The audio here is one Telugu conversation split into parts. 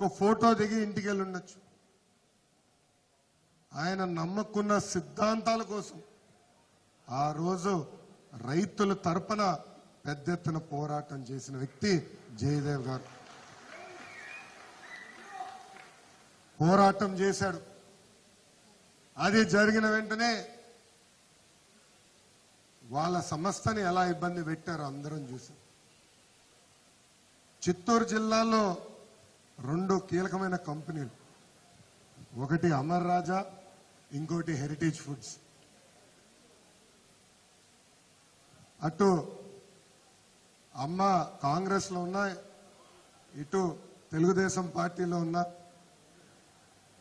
ఒక ఫోటో దిగి ఇంటికి వెళ్ళి ఉండొచ్చు. ఆయన నమ్మకున్న సిద్ధాంతాల కోసం ఆ రోజు రైతుల తరపున పెద్ద ఎత్తున పోరాటం చేసిన వ్యక్తి జయదేవ్ గారు. పోరాటం చేశాడు. అది జరిగిన వెంటనే వాళ్ళ సంస్థని ఎలా ఇబ్బంది పెట్టారో అందరం చూసాం. చిత్తూరు జిల్లాలో రెండు కీలకమైన కంపెనీలు. ఒకటి అమర్ రాజా ఇంకోటి హెరిటేజ్ ఫుడ్స్ అటు అమ్మ కాంగ్రెస్లో ఉన్న ఇటు తెలుగుదేశం పార్టీలో ఉన్న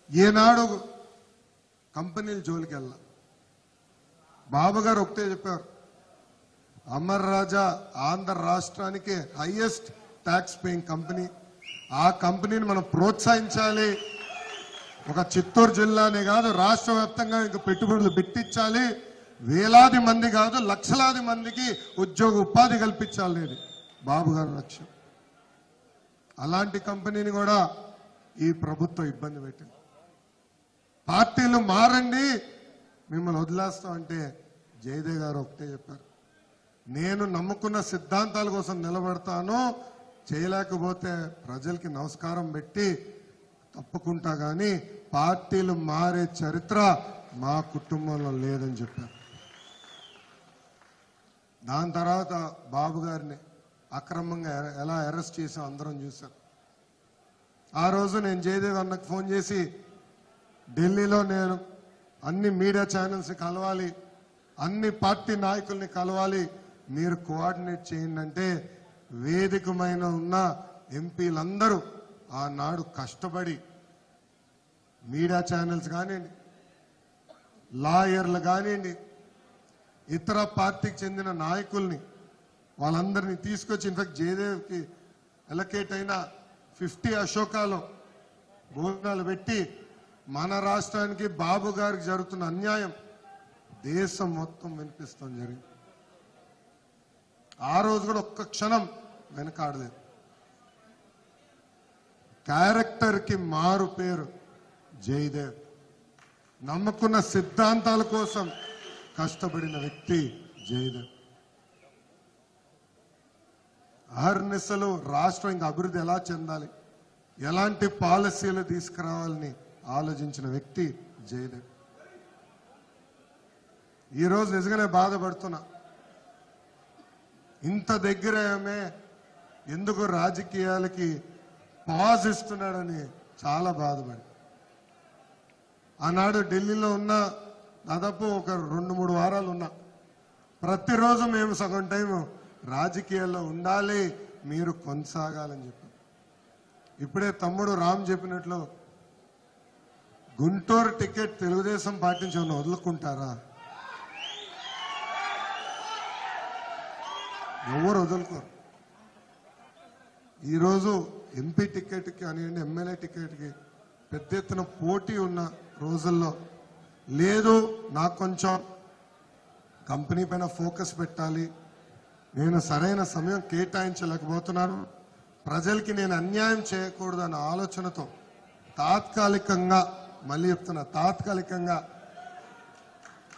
ఏనాడు కంపెనీల జోలికి వెళ్ళ. బాబు గారు ఒకటే చెప్పారు అమర్ రాజా ఆంధ్ర రాష్ట్రానికి హైయెస్ట్ ట్యాక్స్ పేయింగ్ కంపెనీ ఆ కంపెనీని మనం ప్రోత్సహించాలి. ఒక చిత్తూరు జిల్లానే కాదు రాష్ట్ర వ్యాప్తంగా ఇంకా పెట్టుబడులు పెట్టించాలి. వేలాది మంది కాదు లక్షలాది మందికి ఉద్యోగ ఉపాధి కల్పించాలి బాబు గారి లక్ష్యం. అలాంటి కంపెనీని కూడా ఈ ప్రభుత్వం ఇబ్బంది పెట్టింది. పార్టీలు మారండి మిమ్మల్ని వదిలేస్తాం అంటే జయదేవ్ గారు ఒకటే చెప్పారు. నేను నమ్ముకున్న సిద్ధాంతాల కోసం నిలబడతాను చేయలేకపోతే ప్రజలకి నమస్కారం పెట్టి తప్పుకుంటా కానీ పార్టీలు మారే చరిత్ర మా కుటుంబంలో లేదని చెప్పారు. దాని తర్వాత బాబు గారిని అక్రమంగా ఎర- ఎలా అరెస్ట్ చేసాం అందరం చూశారు ఆ రోజు నేను జయదేవ్ అన్నకు ఫోన్ చేసి ఢిల్లీలో నేను అన్ని మీడియా ఛానల్స్ని కలవాలి అన్ని పార్టీ నాయకుల్ని కలవాలి మీరు కోఆర్డినేట్ చేయండి అంటే వేదికమైన ఉన్న ఎంపీలందరూ ఆనాడు కష్టపడి మీడియా ఛానల్స్ కానివ్వండి లాయర్లు కానివ్వండి ఇతర పార్టీకి చెందిన నాయకుల్ని వాళ్ళందరినీ తీసుకొచ్చి ఇన్ఫాక్ట్ జయదేవ్కి ఎలకేట్ అయిన ఫిఫ్టీ అశోకాలో భోజనాలు పెట్టి మన రాష్ట్రానికి బాబు గారికి జరుగుతున్న అన్యాయం దేశం మొత్తం వినిపిస్తాం జరిగింది. ఆ రోజు కూడా ఒక్క క్షణం వెనకాడలేదు. క్యారెక్టర్కి మారు పేరు జయదేవ్. నమ్ముకున్న సిద్ధాంతాల కోసం కష్టపడిన వ్యక్తి జయదేవ్. అహర్నిశలు రాష్ట్రం ఇంకా అభివృద్ధి ఎలా చెందాలి? ఎలాంటి పాలసీలు తీసుకురావాలని ఆలోచించిన వ్యక్తి జయదేవ్. ఈరోజు నిజంగానే బాధపడుతున్నా. ఇంత దగ్గరమే ఎందుకు రాజకీయాలకి పాజ్ ఇస్తున్నాడని చాలా బాధపడి. ఆనాడు ఢిల్లీలో ఉన్న దాదాపు ఒక రెండు మూడు వారాలు ఉన్నా. ప్రతిరోజు మేము సగం టైం రాజకీయాల్లో ఉండాలి మీరు కొనసాగాలని చెప్పి. ఇప్పుడే తమ్ముడు రామ్ చెప్పినట్లు గుంటూరు టికెట్ తెలుగుదేశం పార్టీ నుంచి వదులుకుంటారా? ఎవరు వదులుకోరు. ఈరోజు ఎంపీ టికెట్కి కానివ్వండి ఎమ్మెల్యే టికెట్కి పెద్ద ఎత్తున పోటీ ఉన్న రోజుల్లో లేదు నాకు కొంచెం కంపెనీ పైన ఫోకస్ పెట్టాలి. నేను సరైన సమయం కేటాయించలేకపోతున్నాను. ప్రజలకి నేను అన్యాయం చేయకూడదు అన్న ఆలోచనతో తాత్కాలికంగా మళ్ళీ చెప్తున్నా తాత్కాలికంగా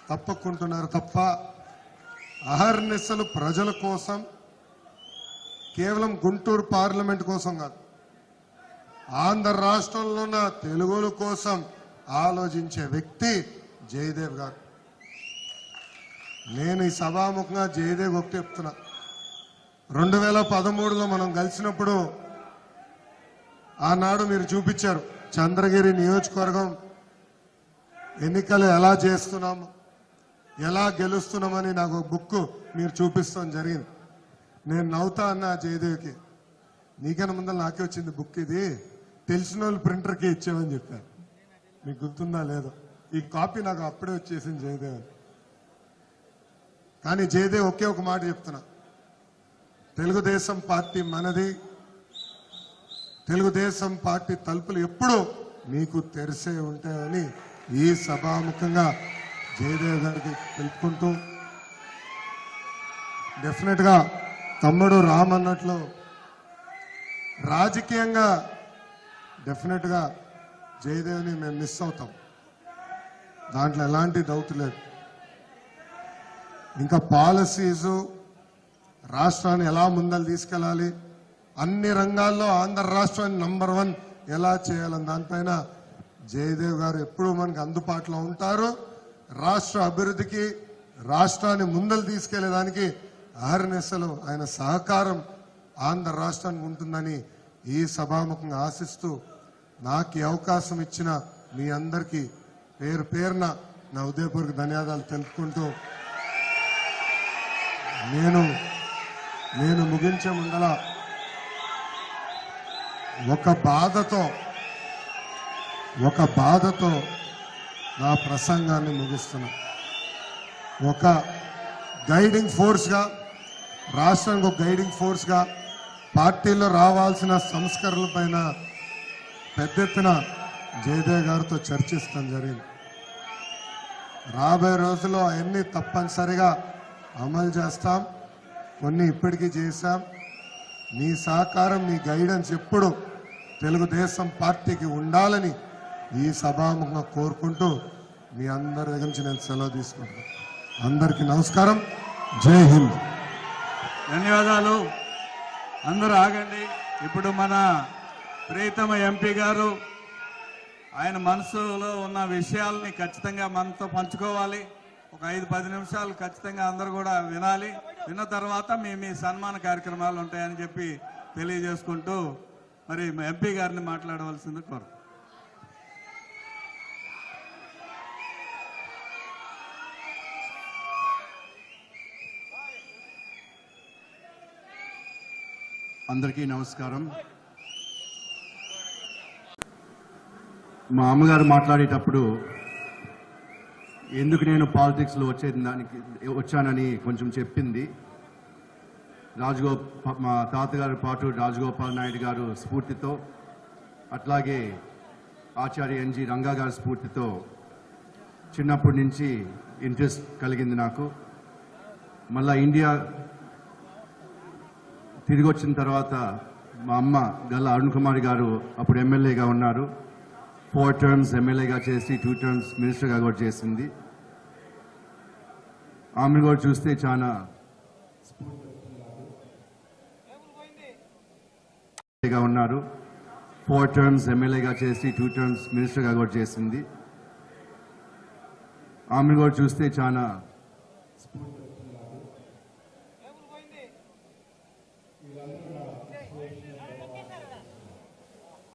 తప్పకుంటున్నారు తప్ప అహర్నిశలు ప్రజల కోసం కేవలం గుంటూరు పార్లమెంట్ కోసం కాదు ఆంధ్ర రాష్ట్రంలో ఉన్న తెలుగుల కోసం ఆలోచించే వ్యక్తి జయదేవ్ గారు. నేను ఈ సభాముఖంగా జయదేవ్ ఒకటి చెప్తున్నా. రెండు వేల పదమూడులో మనం కలిసినప్పుడు ఆనాడు మీరు చూపించారు చంద్రగిరి నియోజకవర్గం ఎన్నికలు ఎలా చేస్తున్నాము. ఎలా గెలుస్తున్నామని నాకు బుక్ మీరు చూపిస్తాం జరిగింది. నేను నవ్వుతా అన్న జయదేవికి. నీకన్నా ముందర నాకే వచ్చింది బుక్ ఇది. తెలిసిన వాళ్ళు ప్రింటర్కి ఇచ్చామని చెప్పారు. మీకు గుర్తుందా లేదో? ఈ కాపీ నాకు అప్పుడే వచ్చేసింది జయదేవ్ కానీ జయదేవ్ ఒకే ఒక మాట చెప్తున్నా. తెలుగుదేశం పార్టీ మనది. తెలుగుదేశం పార్టీ తలుపులు ఎప్పుడూ మీకు తెరిసే ఉంటాయని ఈ సభాముఖంగా జయదేవ్ గారికి తెలుపుకుంటూ డెఫినెట్గా తమ్ముడు రామ్ అన్నట్లు రాజకీయంగా డెఫినెట్గా జయదేవ్ని మేము మిస్ అవుతాం. దాంట్లో ఎలాంటి డౌట్ లేదు. ఇంకా పాలసీస్ రాష్ట్రాన్ని ఎలా ముందలు తీసుకెళ్ళాలి అన్ని రంగాల్లో ఆంధ్ర రాష్ట్రాన్ని నంబర్ వన్ ఎలా చేయాలని దానిపైన జయదేవ్ గారు ఎప్పుడూ మనకు అందుబాటులో ఉంటారు. రాష్ట్ర అభివృద్ధికి రాష్ట్రాన్ని ముందలు తీసుకెళ్ళేదానికి అహర్నిశలు ఆయన సహకారం ఆంధ్ర రాష్ట్రానికి ఉంటుందని ఈ సభాముఖంగా ఆశిస్తూ నాకు ఈ అవకాశం ఇచ్చిన మీ అందరికీ పేరు పేరున నా ఉదయపూర్కి ధన్యవాదాలు తెలుపుకుంటూ నేను నేను ముగించే ముందల ఒక బాధతో ఒక బాధతో నా ప్రసంగాన్ని ముగిస్తున్నా. ఒక గైడింగ్ ఫోర్స్గా రాష్ట్రానికి ఒక గైడింగ్ ఫోర్స్గా పార్టీలో రావాల్సిన సంస్కరణల పైన పెద్ద ఎత్తున జయదేవ్ గారితో చర్చిస్తాం జరిగింది. రాబోయే రోజుల్లో అవన్నీ తప్పనిసరిగా అమలు చేస్తాం. కొన్ని ఇప్పటికీ చేశాం. మీ సహకారం మీ గైడెన్స్ ఎప్పుడు తెలుగుదేశం పార్టీకి ఉండాలని ఈ సభాముఖంగా కోరుకుంటూ మీ అందరి దగ్గర నుంచి నేను సెలవు తీసుకుంటాను అందరికీ నమస్కారం. జై హింద్. ధన్యవాదాలు. అందరూ ఆగండి. ఇప్పుడు మన ప్రీతమ ఎంపీ గారు ఆయన మనసులో ఉన్న విషయాల్ని ఖచ్చితంగా మనతో పంచుకోవాలి. ఒక ఐదు పది నిమిషాలు ఖచ్చితంగా అందరూ కూడా వినాలి. విన్న తర్వాత మీ మీ సన్మాన కార్యక్రమాలు ఉంటాయని చెప్పి తెలియజేసుకుంటూ మరి ఎంపీ గారిని మాట్లాడవలసింది కోరు అందరికీ నమస్కారం. మా అమ్మగారు మాట్లాడేటప్పుడు ఎందుకు నేను పాలిటిక్స్లో వచ్చేది దానికి వచ్చానని కొంచెం చెప్పింది. రాజగో మా తాతగారి పాటు రాజగోపాల్ నాయుడు గారు స్ఫూర్తితో అట్లాగే ఆచార్య ఎన్జి రంగా గారి స్ఫూర్తితో చిన్నప్పటి నుంచి ఇంట్రెస్ట్ కలిగింది నాకు. మళ్ళా ఇండియా తిరిగి వచ్చిన తర్వాత మా అమ్మ గల్లా అరుణ్ కుమార్ గారు అప్పుడు ఎమ్మెల్యేగా ఉన్నారు. ఫోర్ టర్మ్స్ ఎమ్మెల్యేగా చేసి టూ టర్మ్స్ మినిస్టర్గా కూడా చేసింది. ఆమె కూడా చూస్తే చాలా గా ఉన్నారు. ఫోర్ టర్మ్స్ ఎమ్మెల్యేగా చేసి టూ టర్మ్స్ మినిస్టర్గా కూడా చేసింది. ఆమె కూడా చూస్తే చాలా